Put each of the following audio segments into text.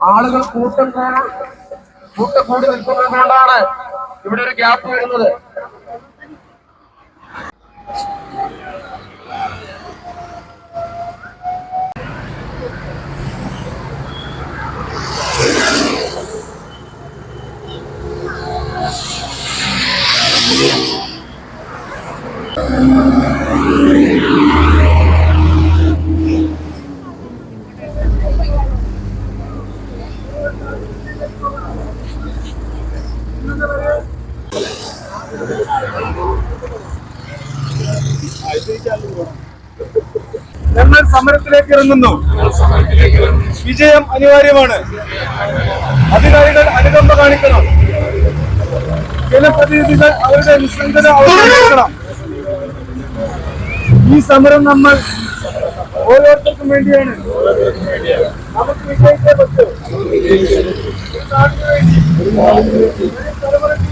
ആളുകൾ കൂട്ടം കൂടി നിൽക്കുന്നത് കൊണ്ടാണ് ഇവിടെ ഒരു ഗ്യാപ്പ് വരുന്നത് ഞങ്ങൾ സമരത്തിലേക്ക് ഇറങ്ങുന്നു. വിജയം അനിവാര്യമാണ്. അധികാരികൾ അനുകമ്പ കാണിക്കണം. ജനപ്രതിനിധികൾ അവരുടെ നിസ്സംഗത അവതരിപ്പിക്കണം ഈ സമരം നമ്മൾ ഓരോരുത്തർക്കും വേണ്ടിയാണ്. നമുക്ക് വിജയിക്കാൻ പറ്റും. തലമുറയ്ക്ക് വേണ്ടി ഭക്ഷണത്തിന് നല്ല രസമാണ് ഒരു നാടിന് വേണ്ടി ഒരു തലമുറയ്ക്ക്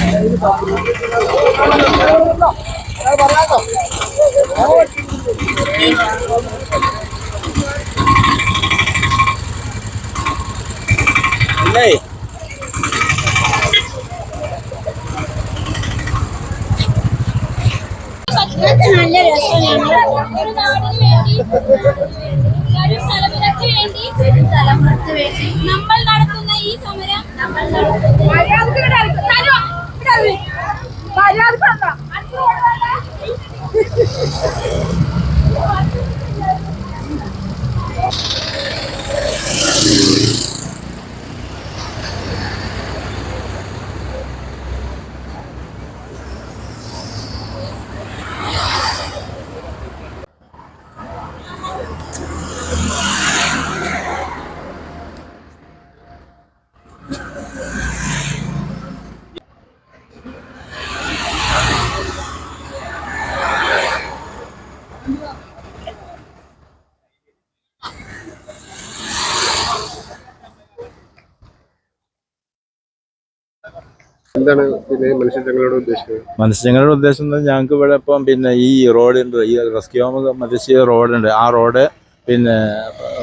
വേണ്ടി ഒരു തലമുറയ്ക്ക് വേണ്ടി നമ്മൾ നടത്തുന്ന ഈ സമരം നമ്മൾ Yeah. എന്താണ് പിന്നെ മനുഷ്യചങ്ങളോട് ഉദ്ദേശിക്കുന്നത് മത്സ്യങ്ങളുടെ ഉദ്ദേശം ഞങ്ങൾക്ക് ഇവിടെ ഇപ്പം പിന്നെ ഈ റോഡുണ്ട് ഈ റെസ്ക്യൂ മത്സ്യ റോഡുണ്ട്. ആ റോഡ് പിന്നെ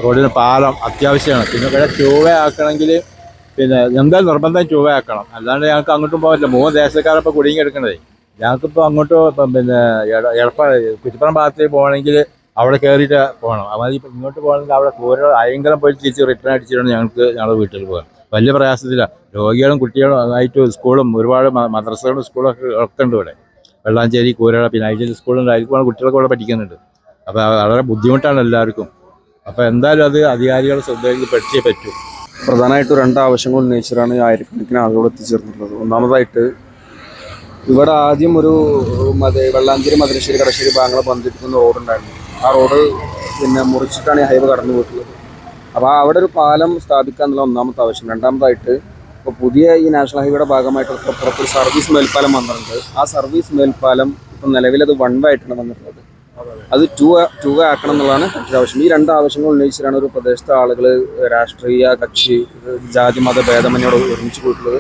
റോഡിന് പാലം അത്യാവശ്യമാണ്. പിന്നെ ഇവിടെ ചൂവ ആക്കണമെങ്കിൽ പിന്നെ എന്തായാലും നിർബന്ധം ചൂവ ആക്കണം അല്ലാണ്ട് ഞങ്ങൾക്ക് അങ്ങോട്ടും പോകില്ല മൂന്ന് ദേശക്കാരപ്പോൾ കുടുങ്ങി ഞങ്ങൾക്ക് ഞങ്ങൾക്കിപ്പോൾ അങ്ങോട്ട് പിന്നെ എടപ്പ കുറ്റിപ്പുറം ഭാഗത്തേക്ക് പോകണമെങ്കിൽ അവിടെ കയറിയിട്ട് പോകണം. അതായത് ഇങ്ങോട്ട് പോകണമെങ്കിൽ അവിടെ ദൂരം ഭയങ്കരം പോയി തിരിച്ച് റിട്ടേൺ അടിച്ചിട്ടാണ് ഞങ്ങൾക്ക് ഞങ്ങളുടെ വീട്ടിൽ പോകാൻ വലിയ പ്രയാസത്തിലാണ് രോഗികളും കുട്ടികളും ആയിട്ട് സ്കൂളും ഒരുപാട് മദ്രസകളും സ്കൂളും ഒക്കെ ഉണ്ട് ഇവിടെ. വെള്ളാഞ്ചേരി കൂരള പിന്നെ ഐ ടി സ്കൂളുണ്ട് അതിൽ കുട്ടികളൊക്കെ ഇവിടെ പഠിക്കുന്നുണ്ട്. അപ്പോൾ വളരെ ബുദ്ധിമുട്ടാണ് എല്ലാവർക്കും. അപ്പോൾ എന്തായാലും അത് അധികാരികൾ ശ്രദ്ധയിൽ പഠിച്ചേ പറ്റൂ. പ്രധാനമായിട്ട് രണ്ട് ആവശ്യങ്ങൾ ഉന്നയിച്ചിട്ടാണ് ആയിരക്കണക്കിന് ആളുകൾ എത്തിച്ചേർന്നിട്ടുള്ളത്. ഒന്നാമതായിട്ട് ഇവിടെ ആദ്യം ഒരു മതേ വെള്ളാഞ്ചേരി മധുരശ്ശേരി കടശ്ശേരി ഭാഗങ്ങളെ ബന്ധിപ്പിക്കുന്ന റോഡുണ്ടായിരുന്നു. ആ റോഡ് പിന്നെ മുറിച്ചിട്ടാണ് ഈ ഹൈവേ കടന്നു പോയിട്ടുള്ളത് അപ്പോൾ അവിടെ ഒരു പാലം സ്ഥാപിക്കുക എന്നുള്ള ഒന്നാമത്തെ ആവശ്യം. രണ്ടാമതായിട്ട് ഇപ്പോൾ പുതിയ ഈ നാഷണൽ ഹൈവേയുടെ ഭാഗമായിട്ട് പുറത്തൊരു സർവീസ് മേൽപ്പാലം വന്നിട്ടുണ്ട്. ആ സർവീസ് മേൽപ്പാലം ഇപ്പം നിലവിലത് വൺ വേ ആയിട്ടാണ് വന്നിട്ടുള്ളത്. അത് ടു ടു വേ ആക്കണം എന്നുള്ളതാണ് മറ്റൊരു ആവശ്യം. ഈ രണ്ട് ആവശ്യങ്ങൾ ഉന്നയിച്ചിട്ടാണ് ഒരു പ്രദേശത്തെ ആളുകൾ രാഷ്ട്രീയ കക്ഷി ജാതി മത ഭേദമന്യോട് ഒരുമിച്ച് പോയിട്ടുള്ളത്.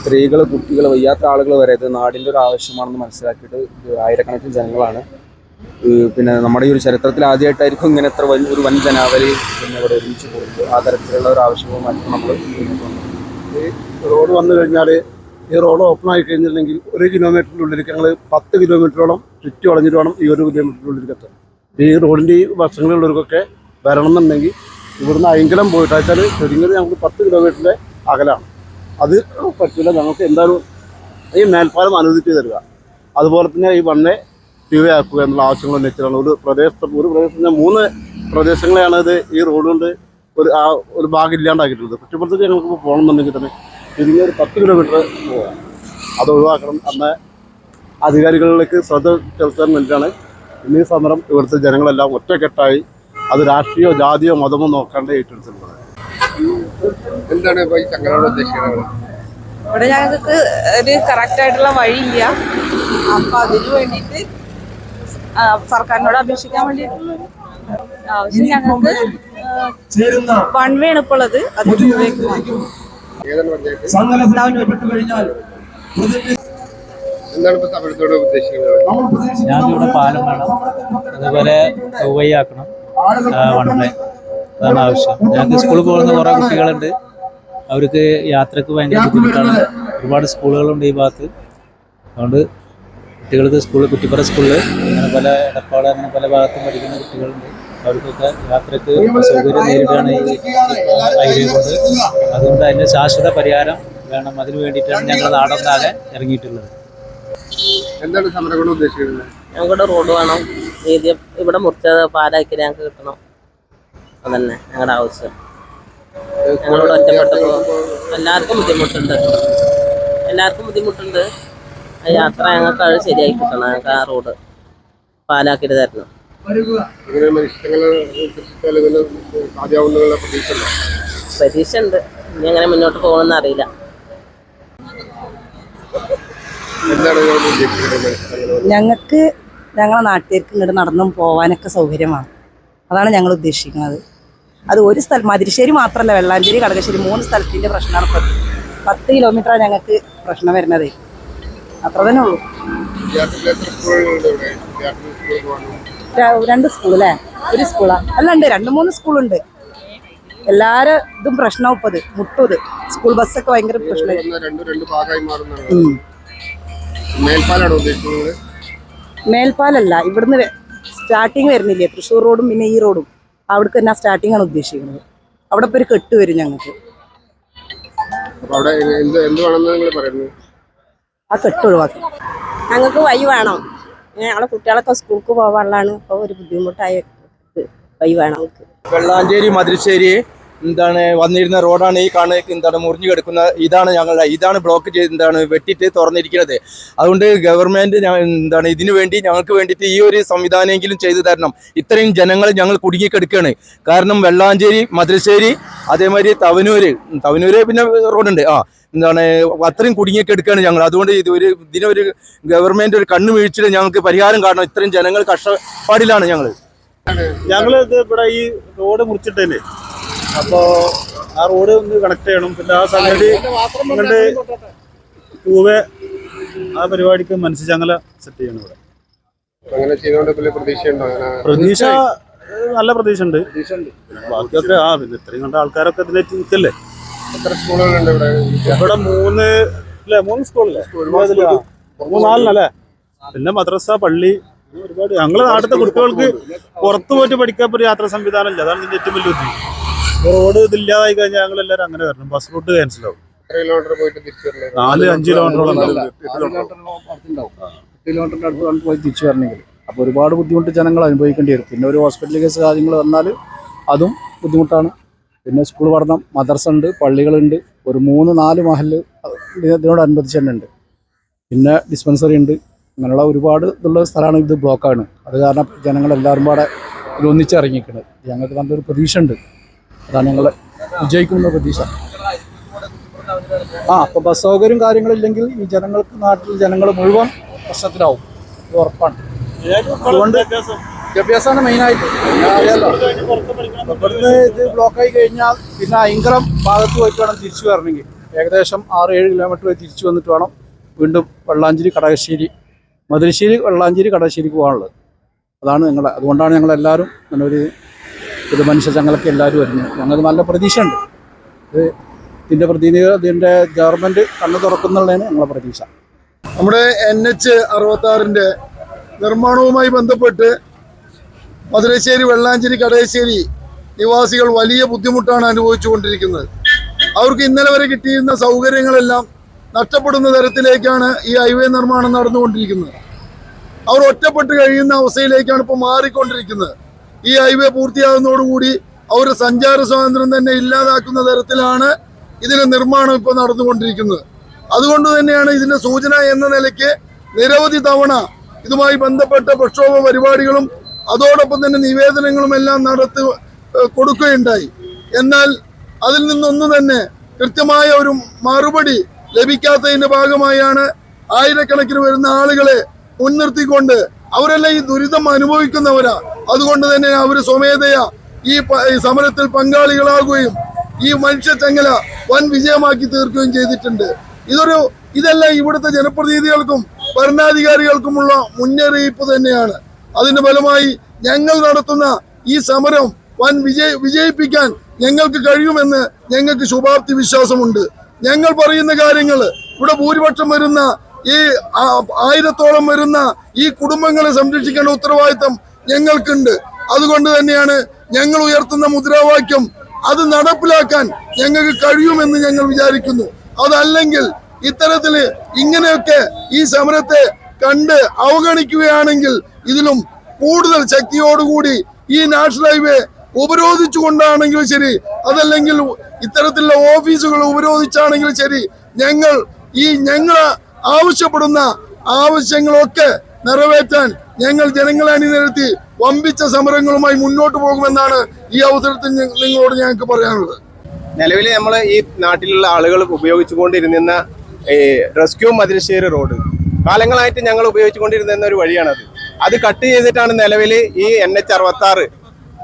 സ്ത്രീകൾ കുട്ടികൾ വയ്യാത്ത ആളുകൾ വരെ ഇത് നാടിന്റെ ഒരു ആവശ്യമാണെന്ന് മനസ്സിലാക്കിയിട്ട് ആയിരക്കണക്കിന് ജനങ്ങളാണ് പിന്നെ നമ്മുടെ ഈ ഒരു ചരിത്രത്തിൽ ആദ്യമായിട്ടായിരിക്കും ഇങ്ങനെ എത്ര വലിയ ഒരു വൻ ജനാവലി പിന്നെ ഇവിടെ ഒരുമിച്ച് പോകുന്നത് ആ തരത്തിലുള്ള ഒരു ആവശ്യവുമായിട്ട് നമ്മൾ ഈ റോഡ് വന്നു കഴിഞ്ഞാൽ ഈ റോഡ് ഓപ്പൺ ആയി കഴിഞ്ഞില്ലെങ്കിൽ ഒരു കിലോമീറ്ററിനുള്ളിൽ ഞങ്ങൾ പത്ത് കിലോമീറ്ററോളം ചുറ്റി വളഞ്ഞിട്ട് വേണം ഈ ഒരു കിലോമീറ്ററിനുള്ളിലേക്ക് എത്താൻ. ഈ റോഡിന്റെ ഈ വശങ്ങളിലുള്ളവർക്കൊക്കെ വരണം എന്നുണ്ടെങ്കിൽ ഇവിടുന്ന് അയങ്കലം പോയിട്ട് വെച്ചാൽ ചുരുങ്ങിയത് ഞങ്ങൾക്ക് പത്ത് കിലോമീറ്ററിന്റെ അകലാണ്. അത് പറ്റില്ല ഞങ്ങൾക്ക് എന്തായാലും ഈ മേൽപ്പാലം അനുവദിച്ച് തരിക. അതുപോലെ തന്നെ ഈ വണ്ണെ ട്യൂ ആക്കുക എന്നുള്ള ആവശ്യങ്ങൾ ഉന്നയിച്ചതാണ്. ഒരു പ്രദേശത്ത് ഒരു പ്രദേശത്ത് മൂന്ന് പ്രദേശങ്ങളെയാണ് ഇത് ഈ റോഡ് കൊണ്ട് ഒരു ആ ഒരു ഭാഗം ഇല്ലാണ്ടാക്കിയിട്ടുള്ളത്. കുറ്റപ്പുറത്തേക്ക് ഞങ്ങൾക്ക് ഇപ്പോൾ പോകണമെന്നുണ്ടെങ്കിൽ തന്നെ ചുരുങ്ങിയ ഒരു പത്ത് കിലോമീറ്റർ പോകാം അത് ഒഴിവാക്കണം. അന്ന് അധികാരികളിലേക്ക് ശ്രദ്ധ ചെലുത്താൻ വേണ്ടിയിട്ടാണ് ഇന്ന് സമരം ഇവിടുത്തെ ജനങ്ങളെല്ലാം ഒറ്റക്കെട്ടായി അത് രാഷ്ട്രീയോ ജാതിയോ മതമോ നോക്കാണ്ട് ഏറ്റെടുത്തിട്ടുള്ളത്. എന്താണ് ഇവിടെ ഞങ്ങൾക്ക് ഒരു കറക്റ്റ് ആയിട്ടുള്ള വഴിയില്ല. അപ്പൊ അതിന് വേണ്ടിയിട്ട് സർക്കാരിനോട് അപേക്ഷിക്കാൻ വേണ്ടിയിട്ടുള്ള ആവശ്യം ഞങ്ങൾക്ക് വൺ വേ ആണ് ഇപ്പോൾ ഉള്ളത് അത് ടൂ വേക്ക് മാറ്റും ഏതാണ് പഞ്ചായത്ത് എന്താണ് ഇപ്പൊ സമരത്തോട് ഉദ്ദേശിക്കുന്നത്? ഞങ്ങൾക്ക് ഇവിടെ പാലം വേണം. അതുപോലെ ചൊവ്വയാക്കണം വൺ വേ. അതാണ് ആവശ്യം. ഞങ്ങൾക്ക് സ്കൂളിൽ പോകുന്ന കുറേ കുട്ടികളുണ്ട്. അവർക്ക് യാത്രയ്ക്ക് ഭയങ്കര ബുദ്ധിമുട്ടാണ്. ഒരുപാട് സ്കൂളുകളുണ്ട് ഈ ഭാഗത്ത്. അതുകൊണ്ട് കുട്ടികൾക്ക് സ്കൂളിൽ കുറ്റിപ്പുറ സ്കൂളിൽ പല എടപ്പാട് അങ്ങനെ പല ഭാഗത്തും പഠിക്കുന്ന കുട്ടികളുണ്ട്. അവർക്കൊക്കെ യാത്രയ്ക്ക് സൗകര്യം നേരിടുകയാണ് ഈ ഹൈവേ കൊണ്ട് അതുകൊണ്ട് അതിന്റെ ശാശ്വത പരിഹാരം വേണം. അതിന് വേണ്ടിയിട്ടാണ് ഞങ്ങൾ നാടൊന്നാകെ ഇറങ്ങിയിട്ടുള്ളത്. എന്താണ് സമരം കൊണ്ട് ഉദ്ദേശിക്കുന്നത്? ഞങ്ങളുടെ റോഡ് വേണം. വീതി ഇവിടെ മുറിച്ചത് പാലാക്കി ഞങ്ങൾക്ക് കിട്ടണം. അതന്നെ ഞങ്ങളുടെ ആവശ്യം. ഞങ്ങളോട് ഒറ്റപ്പെട്ടപ്പോൾ എല്ലാവർക്കും ബുദ്ധിമുട്ടുണ്ട്. എല്ലാവർക്കും ബുദ്ധിമുട്ടുണ്ട്. ആ യാത്ര ഞങ്ങൾക്ക് അത് ശരിയായി കിട്ടണം. ഞങ്ങൾക്ക് ആ റോഡ്. സാധ്യമാവുന്നുള്ള പ്രതീക്ഷ ഉണ്ടോ? പരീക്ഷ ഉണ്ട് ഇനി എങ്ങനെ മുന്നോട്ട് പോകണമെന്ന് അറിയില്ല. ഞങ്ങൾക്ക് ഞങ്ങളെ നാട്ടുകാർക്ക് ഇങ്ങോട്ട് നടന്നും പോവാനൊക്കെ സൗകര്യമാണ്. അതാണ് ഞങ്ങൾ ഉദ്ദേശിക്കുന്നത്. അത് ഒരു സ്ഥലം മതിരിശ്ശേരി മാത്രമല്ല വെള്ളാഞ്ചേരി കടകശ്ശേരി മൂന്ന് സ്ഥലത്തിന്റെ പ്രശ്നമാണ് പത്ത് കിലോമീറ്ററാണ് ഞങ്ങൾക്ക് പ്രശ്നം വരുന്നത്. അത്ര തന്നെ ഉള്ളൂ. വിദ്യാർത്ഥികൾ സ്കൂൾ അല്ലേ രണ്ട് ഒരു സ്കൂളാ അല്ല ഉണ്ട്. രണ്ട് മൂന്ന് സ്കൂളുണ്ട് എല്ലാരും ഇതും പ്രശ്നവും ഇപ്പത് മുട്ടത്. സ്കൂൾ ബസ്സൊക്കെ ഭയങ്കര പ്രശ്നം. രണ്ട് രണ്ട് ഉദ്ദേശിക്കുന്നത്. മേൽപ്പാലല്ല ഇവിടുന്ന് സ്റ്റാർട്ടിങ് വരുന്നില്ലേ? തൃശ്ശൂർ റോഡും പിന്നെ ഈ റോഡും അവിടേക്ക് തന്നെ സ്റ്റാർട്ടിംഗ് ആണ് ഉദ്ദേശിക്കുന്നത്. അവിടെ ഇപ്പൊ ഒരു കെട്ട് വരും ഞങ്ങൾക്ക്. ആ കെട്ട് ഒഴിവാക്കി. ഞങ്ങൾക്ക് വഴി വേണം. ഞങ്ങളെ കുട്ടികളൊക്കെ സ്കൂൾക്ക് പോകാനുള്ളതാണ്. അപ്പോൾ ഒരു ബുദ്ധിമുട്ടായി വഴി വേണം വെള്ളാഞ്ചേരി മധുരശ്ശേരി എന്താണ് വന്നിരുന്ന റോഡാണ് ഈ കാണുന്ന എന്താണ് മുറിഞ്ഞു കിടക്കുന്ന ഇതാണ് ഞങ്ങളുടെ ഇതാണ് ബ്ലോക്ക് ചെയ്ത് എന്താണ് വെട്ടിയിട്ട് തുറന്നിരിക്കുന്നത്. അതുകൊണ്ട് ഗവൺമെന്റ് എന്താണ് ഇതിനു വേണ്ടി ഞങ്ങൾക്ക് വേണ്ടിയിട്ട് ഈ ഒരു സംവിധാനമെങ്കിലും ചെയ്തു തരണം. ഇത്രയും ജനങ്ങൾ ഞങ്ങൾ കുടുങ്ങിക്കിടക്കുകയാണ്. കാരണം വെള്ളാഞ്ചേരി മധുരശ്ശേരി അതേമാതിരി തവനൂര് തവനൂര് പിന്നെ റോഡുണ്ട്. ആ എന്താണ് അത്രയും കുടുങ്ങിക്കിടക്കുകയാണ് ഞങ്ങൾ. അതുകൊണ്ട് ഇത് ഒരു ഇതിനൊരു ഗവൺമെന്റ് ഒരു കണ്ണു വീഴ്ചയിൽ ഞങ്ങൾക്ക് പരിഹാരം കാണണം. ഇത്രയും ജനങ്ങൾ കഷ്ടപ്പാടിലാണ് ഞങ്ങൾ. ഞങ്ങൾ ഇത് ഇവിടെ ഈ റോഡ് മുറിച്ചിട്ടേനെ. അപ്പോ ആ റോഡ് ഒന്ന് കണക്ട് ചെയ്യണം. പിന്നെ ആ സംഗതി ഇങ്ങോട്ട് ടൂവേ ആ പരിപാടിക്ക് മനസ്സിച്ചങ്ങല സെറ്റ് ചെയ്യണം ഇവിടെ. അങ്ങനെ പ്രതീക്ഷയുണ്ടോ? പ്രതീക്ഷ നല്ല പ്രതീക്ഷ ഉണ്ട് ബാക്കിയൊക്കെ ആ പിന്നെ ഇത്രയും കണ്ട ആൾക്കാരൊക്കെ ഇതിലേക്ക് നിൽക്കല്ലേ എത്ര സ്കൂളുകളുണ്ട് ഇവിടെ? ഇവിടെ മൂന്ന് അല്ലേ മൂന്ന് സ്കൂളല്ലേ. മൂന്നാലിനല്ലേ പിന്നെ മദ്രസ പള്ളി ഒരുപാട്. ഞങ്ങളെ നാട്ടിലത്തെ കുട്ടികൾക്ക് പുറത്തു പോയിട്ട് പഠിക്കാൻ ഒരു യാത്രാ സംവിധാനം ഇല്ല. അതാണ് ഇതിന്റെ ഏറ്റവും വലിയ ഉദ്ദേശം റോഡ് ഇതില്ലാതായി കഴിഞ്ഞാൽ ഞങ്ങൾ എല്ലാവരും അങ്ങനെ വരണം. ബസ് റൂട്ട് ക്യാൻസൽ ആവും. കിലോമീറ്റർ പോയിട്ട് തിരിച്ചു നാല് അഞ്ച് കിലോമീറ്ററോളം കിലോമീറ്ററിന്റെ അടുത്ത് പോയി തിരിച്ചു വരണമെങ്കിൽ. അപ്പോൾ ഒരുപാട് ബുദ്ധിമുട്ട് ജനങ്ങൾ അനുഭവിക്കേണ്ടി വരും. പിന്നെ ഒരു ഹോസ്പിറ്റൽ കേസ് കാര്യങ്ങൾ വന്നാൽ അതും ബുദ്ധിമുട്ടാണ്. പിന്നെ സ്കൂൾ പഠനം മദർസ ഉണ്ട് പള്ളികളുണ്ട് ഒരു മൂന്ന് നാല് മഹൽ ഇതിനോടനുബന്ധിച്ച് തന്നെ ഉണ്ട്. പിന്നെ ഡിസ്പെൻസറി ഉണ്ട്. അങ്ങനെയുള്ള ഒരുപാട് ഇതുള്ള സ്ഥലമാണ് ഇത് ബ്ലോക്കാണ് അത് കാരണം ജനങ്ങളെല്ലാവരും പാടെ ഇതിൽ ഒന്നിച്ചിറങ്ങിക്കുന്നത് ഞങ്ങൾക്ക് നല്ലൊരു പ്രതീക്ഷ ഉണ്ട്. അതാണ് ഞങ്ങൾ വിജയിക്കുന്ന പ്രതീക്ഷ. ആ അപ്പോൾ ബസ് സൗകര്യം കാര്യങ്ങളില്ലെങ്കിൽ ഈ ജനങ്ങൾക്ക് നാട്ടിൽ ജനങ്ങൾ മുഴുവൻ പ്രശ്നത്തിലാവും. ഇത് ഉറപ്പാണ്. അതുകൊണ്ട് വിദ്യാഭ്യാസമാണ് മെയിനായിട്ട് ഇവിടുന്ന് ഇത് ബ്ലോക്കായി കഴിഞ്ഞാൽ പിന്നെ അയങ്കരം ഭാഗത്ത് പോയിട്ട് വേണം തിരിച്ചു വരണമെങ്കിൽ. ഏകദേശം ആറ് ഏഴ് കിലോമീറ്റർ വരെ തിരിച്ചു വന്നിട്ട് വേണം വീണ്ടും വെള്ളാഞ്ചേരി കടകശ്ശേരി മധുരശ്ശേരി വെള്ളാഞ്ചേരി കടകശ്ശേരിക്ക് പോകാനുള്ളത്. അതാണ് ഞങ്ങളെ അതുകൊണ്ടാണ് ഞങ്ങളെല്ലാവരും അങ്ങനെ ഒരു ഇത് മനുഷ്യ ചങ്ങലൊക്കെ എല്ലാവരും അറിഞ്ഞു ഞങ്ങൾക്ക് നല്ല പ്രതീക്ഷയുണ്ട്. ഇത് ഇതിന്റെ പ്രതിനിധികൾ ഇതിന്റെ ഗവൺമെന്റ് കണ്ണു തുറക്കുന്നുള്ളതാണ് ഞങ്ങളുടെ പ്രതീക്ഷ. നമ്മുടെ എൻ എച്ച് അറുപത്താറിന്റെ നിർമ്മാണവുമായി ബന്ധപ്പെട്ട് മധുരശ്ശേരി വെള്ളാഞ്ചേരി കടയശ്ശേരി നിവാസികൾ വലിയ ബുദ്ധിമുട്ടാണ് അനുഭവിച്ചുകൊണ്ടിരിക്കുന്നത്. അവർക്ക് ഇന്നലെ വരെ കിട്ടിയിരുന്ന സൗകര്യങ്ങളെല്ലാം നഷ്ടപ്പെടുന്ന തരത്തിലേക്കാണ് ഈ ഹൈവേ നിർമ്മാണം നടന്നുകൊണ്ടിരിക്കുന്നത്. അവർ ഒറ്റപ്പെട്ട് കഴിയുന്ന അവസ്ഥയിലേക്കാണ് ഇപ്പോൾ മാറിക്കൊണ്ടിരിക്കുന്നത്. ഈ ഹൈവേ പൂർത്തിയാകുന്നതോടുകൂടി അവരുടെ സഞ്ചാര സ്വാതന്ത്ര്യം തന്നെ ഇല്ലാതാക്കുന്ന തരത്തിലാണ് ഇതിന്റെ നിർമ്മാണം ഇപ്പോൾ നടന്നുകൊണ്ടിരിക്കുന്നത്. അതുകൊണ്ട് തന്നെയാണ് ഇതിന്റെ സൂചന എന്ന നിലയ്ക്ക് നിരവധി തവണ ഇതുമായി ബന്ധപ്പെട്ട പ്രക്ഷോഭ പരിപാടികളും അതോടൊപ്പം തന്നെ നിവേദനങ്ങളും എല്ലാം നടത്തി കൊടുക്കുകയുണ്ടായി. എന്നാൽ അതിൽ നിന്നൊന്നും തന്നെ കൃത്യമായ ഒരു മറുപടി ലഭിക്കാത്തതിന്റെ ഭാഗമായാണ് ആയിരക്കണക്കിന് വരുന്ന ആളുകളെ മുൻനിർത്തിക്കൊണ്ട് അവരെല്ലാം ഈ ദുരിതം അനുഭവിക്കുന്നവരാ. അതുകൊണ്ട് തന്നെ അവർ സ്വമേധയാ ഈ സമരത്തിൽ പങ്കാളികളാകുകയും ഈ മനുഷ്യ ചങ്ങല വൻ വിജയമാക്കി തീർക്കുകയും ചെയ്തിട്ടുണ്ട്. ഇതൊരു ഇതെല്ലാം ഇവിടുത്തെ ജനപ്രതിനിധികൾക്കും ഭരണാധികാരികൾക്കുമുള്ള മുന്നറിയിപ്പ് തന്നെയാണ്. അതിന്റെ ഫലമായി ഞങ്ങൾ നടത്തുന്ന ഈ സമരം വൻ വിജയ വിജയിപ്പിക്കാൻ ഞങ്ങൾക്ക് കഴിയുമെന്ന് ഞങ്ങൾക്ക് ശുഭാപ്തി വിശ്വാസമുണ്ട്. ഞങ്ങൾ പറയുന്ന കാര്യങ്ങൾ ഇവിടെ ഭൂരിപക്ഷം വരുന്ന ഈ ആയിരത്തോളം വരുന്ന ഈ കുടുംബങ്ങളെ സംരക്ഷിക്കേണ്ട ഉത്തരവാദിത്തം ഞങ്ങൾക്കുണ്ട്. അതുകൊണ്ട് തന്നെയാണ് ഞങ്ങൾ ഉയർത്തുന്ന മുദ്രാവാക്യം അത് നടപ്പിലാക്കാൻ ഞങ്ങൾക്ക് കഴിയുമെന്ന് ഞങ്ങൾ വിചാരിക്കുന്നു. അതല്ലെങ്കിൽ ഇത്തരത്തിൽ ഇങ്ങനെയൊക്കെ ഈ സമരത്തെ കണ്ട് അവഗണിക്കുകയാണെങ്കിൽ ഇതിലും കൂടുതൽ ശക്തിയോടുകൂടി ഈ നാഷണൽ ഹൈവേ ഉപരോധിച്ചുകൊണ്ടാണെങ്കിലും ശരി അതല്ലെങ്കിൽ ഇത്തരത്തിലുള്ള ഓഫീസുകൾ ഉപരോധിച്ചാണെങ്കിലും ശരി ഞങ്ങൾ ഈ ഞങ്ങൾ ആവശ്യപ്പെടുന്ന ആവശ്യങ്ങളൊക്കെ നിറവേറ്റാൻ ഞങ്ങൾ ജനങ്ങളെ അണിനിരത്തി വമ്പിച്ച സമരങ്ങളുമായി മുന്നോട്ട് പോകുമെന്നാണ് ഈ അവസരത്തിൽ നിങ്ങളോട് ഞങ്ങൾക്ക് പറയാനുള്ളത്. നിലവിൽ നമ്മൾ ഈ നാട്ടിലുള്ള ആളുകൾ ഉപയോഗിച്ചുകൊണ്ടിരുന്ന ഈ റെസ്ക്യൂ മതിലശ്ശേരി റോഡ്. കാലങ്ങളായിട്ട് ഞങ്ങൾ ഉപയോഗിച്ചുകൊണ്ടിരുന്ന ഒരു വഴിയാണത്. അത് കട്ട് ചെയ്തിട്ടാണ് നിലവിൽ ഈ എൻ എച്ച് അറുപത്തി ആറ്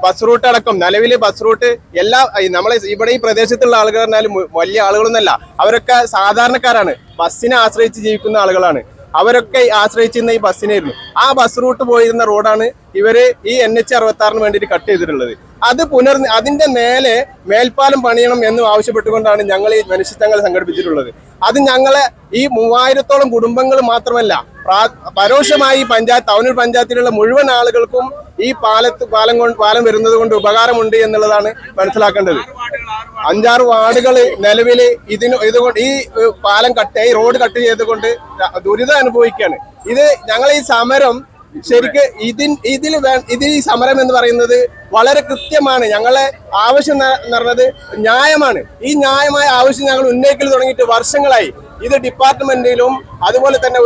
ബസ് റൂട്ട് അടക്കം. നിലവിൽ ബസ് റൂട്ട് എല്ലാ നമ്മളെ ഇവിടെ ഈ പ്രദേശത്തുള്ള ആളുകൾ പറഞ്ഞാൽ വലിയ ആളുകളൊന്നല്ല അവരൊക്കെ സാധാരണക്കാരാണ്. ബസ്സിനെ ആശ്രയിച്ച് ജീവിക്കുന്ന ആളുകളാണ്. അവരൊക്കെ ആശ്രയിച്ചിരുന്ന ഈ ബസ്സിനായിരുന്നു. ആ ബസ് റൂട്ട് പോയിരുന്ന റോഡാണ് ഇവർ ഈ എൻ എച്ച് അറുപത്തി ആറിന് വേണ്ടിയിട്ട് കട്ട് ചെയ്തിട്ടുള്ളത്. അത് പുനർ അതിന്റെ മേലെ മേൽപ്പാലം പണിയണം എന്ന് ആവശ്യപ്പെട്ടുകൊണ്ടാണ് ഞങ്ങൾ ഈ മനുഷ്യത്വങ്ങൾ സംഘടിപ്പിച്ചിട്ടുള്ളത്. അത് ഞങ്ങളെ ഈ മൂവായിരത്തോളം കുടുംബങ്ങൾ മാത്രമല്ല പ്രാ- പരോക്ഷമായി പഞ്ചായത്ത് തവനൂർ പഞ്ചായത്തിലുള്ള മുഴുവൻ ആളുകൾക്കും ഈ പാലത്ത് പാലം കൊണ്ട് പാലം വരുന്നത് കൊണ്ട് ഉപകാരമുണ്ട് എന്നുള്ളതാണ് മനസ്സിലാക്കേണ്ടത്. അഞ്ചാറ് വാർഡുകൾ നിലവിൽ ഇതിന് ഇതുകൊണ്ട് ഈ പാലം കട്ട് ഈ റോഡ് കട്ട് ചെയ്തുകൊണ്ട് ദുരിതം അനുഭവിക്കുകയാണ് ഇത് ഞങ്ങൾ ഈ സമരം ശരിക്ക് ഇതിൻ ഇതിൽ ഇതിൽ ഈ സമരം എന്ന് പറയുന്നത് വളരെ കൃത്യമാണ്. ഞങ്ങളെ ആവശ്യം എന്ന് പറഞ്ഞത് ന്യായമാണ്. ഈ ന്യായമായ ആവശ്യം ഞങ്ങൾ ഉന്നയിക്കൽ തുടങ്ങിയിട്ട് വർഷങ്ങളായി. ഇത് ഡിപ്പാർട്ട്മെന്റിലും അതുപോലെ തന്നെ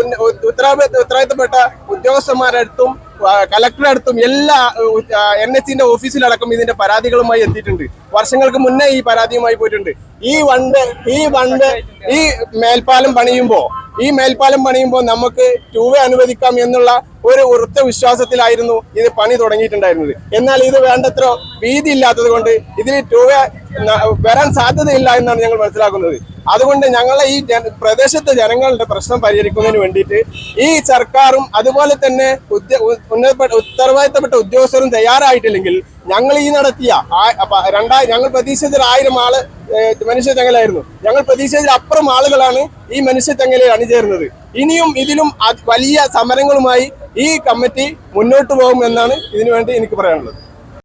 ഉത്തരവാദിത്തപ്പെട്ട ഉദ്യോഗസ്ഥന്മാരുടെ അടുത്തും ആ, അടുത്തും എല്ലാ എൻ എച്ചിന്റെ ഓഫീസിലടക്കം ഇതിന്റെ പരാതികളുമായി എത്തിയിട്ടുണ്ട്. വർഷങ്ങൾക്ക് മുന്നേ ഈ പരാതിയുമായി പോയിട്ടുണ്ട്. ഈ വണ്ട് ഈ വണ്ട് ഈ മേൽപ്പാലം പണിയുമ്പോ ഈ മേൽപ്പാലം പണിയുമ്പോൾ നമുക്ക് ടൂ അനുവദിക്കാം എന്നുള്ള ഒരു ഉറച്ച വിശ്വാസത്തിലായിരുന്നു ഇത് പണി തുടങ്ങിയിട്ടുണ്ടായിരുന്നത്. എന്നാൽ ഇത് വേണ്ടത്ര വീതി ഇല്ലാത്തത് കൊണ്ട് ഇതിൽ ടൂ വരാൻ സാധ്യതയില്ല എന്നാണ് ഞങ്ങൾ മനസ്സിലാക്കുന്നത്. അതുകൊണ്ട് ഞങ്ങളെ ഈ പ്രദേശത്തെ ജനങ്ങളുടെ പ്രശ്നം പരിഹരിക്കുന്നതിന് വേണ്ടിയിട്ട് ഈ സർക്കാരും അതുപോലെ തന്നെ ഉത്തരവാദിത്തപ്പെട്ട ഉദ്യോഗസ്ഥരും തയ്യാറായിട്ടില്ലെങ്കിൽ ഞങ്ങൾ ഈ നടത്തിയ രണ്ടായിരം രണ്ടായി ഞങ്ങൾ പ്രതീക്ഷിച്ചതിൽ ആയിരം ആൾ മനുഷ്യത്തെങ്ങലായിരുന്നു ഞങ്ങൾ പ്രതീക്ഷിച്ചതിൽ അപ്പുറം ആളുകളാണ് ഈ മനുഷ്യച്ചങ്ങലയിൽ അണിചേരുന്നത്. ഇനിയും ഇതിലും വലിയ സമരങ്ങളുമായി ഈ കമ്മിറ്റി മുന്നോട്ട് പോകുമെന്നാണ് ഇതിനു വേണ്ടി എനിക്ക് പറയാനുള്ളത്.